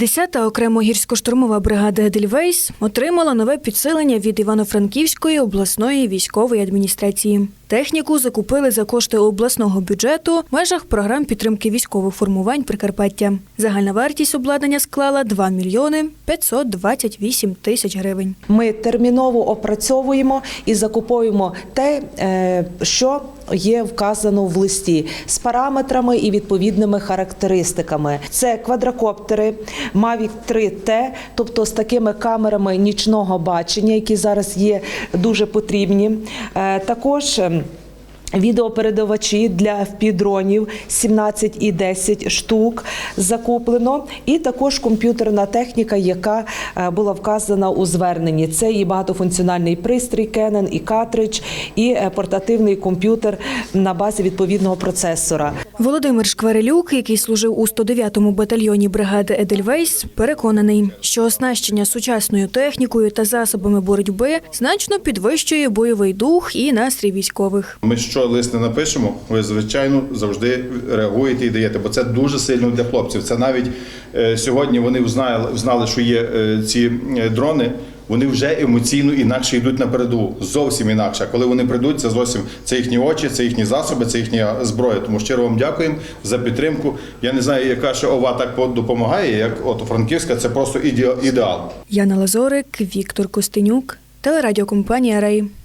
10-та окремо гірсько-штурмова бригада Едельвейс отримала нове підсилення від Івано-Франківської обласної військової адміністрації. Техніку закупили за кошти обласного бюджету в межах програм підтримки військових формувань Прикарпаття. Загальна вартість обладнання склала 2 мільйони 528 тисяч гривень. Ми терміново опрацьовуємо і закуповуємо те, е, що є вказано в листі з параметрами і відповідними характеристиками. Це квадрокоптери Mavic 3T, тобто з такими камерами нічного бачення, які зараз є дуже потрібні. Е, Також ем, Відеопередавачі для FP-дронів 17 і 10 штук закуплено, і також комп'ютерна техніка, яка е, була вказана у зверненні. Це і багатофункціональний пристрій Canon, і картридж, і е, портативний комп'ютер на базі відповідного процесора. Володимир Шкварелюк, який служив у 109-му батальйоні бригади Едельвейс, переконаний, що оснащення сучасною технікою та засобами боротьби значно підвищує бойовий дух і настрій військових. Ми що лист не напишемо, ви звичайно завжди реагуєте і даєте, бо це дуже сильно для хлопців. Це навіть е, сьогодні вони знали, знали, що є е, ці е, дрони. Вони вже емоційно інакше йдуть на передову. Зовсім інакше. Коли вони прийдуть, це зовсім це їхні очі, це їхні засоби, це їхня зброя. Тому щиро вам дякуємо за підтримку. Я не знаю, яка ще ова так допомагає, як от Франківська, це просто іде- ідеал. Яна Лазорик, Віктор Костенюк, телерадіокомпанія Рей.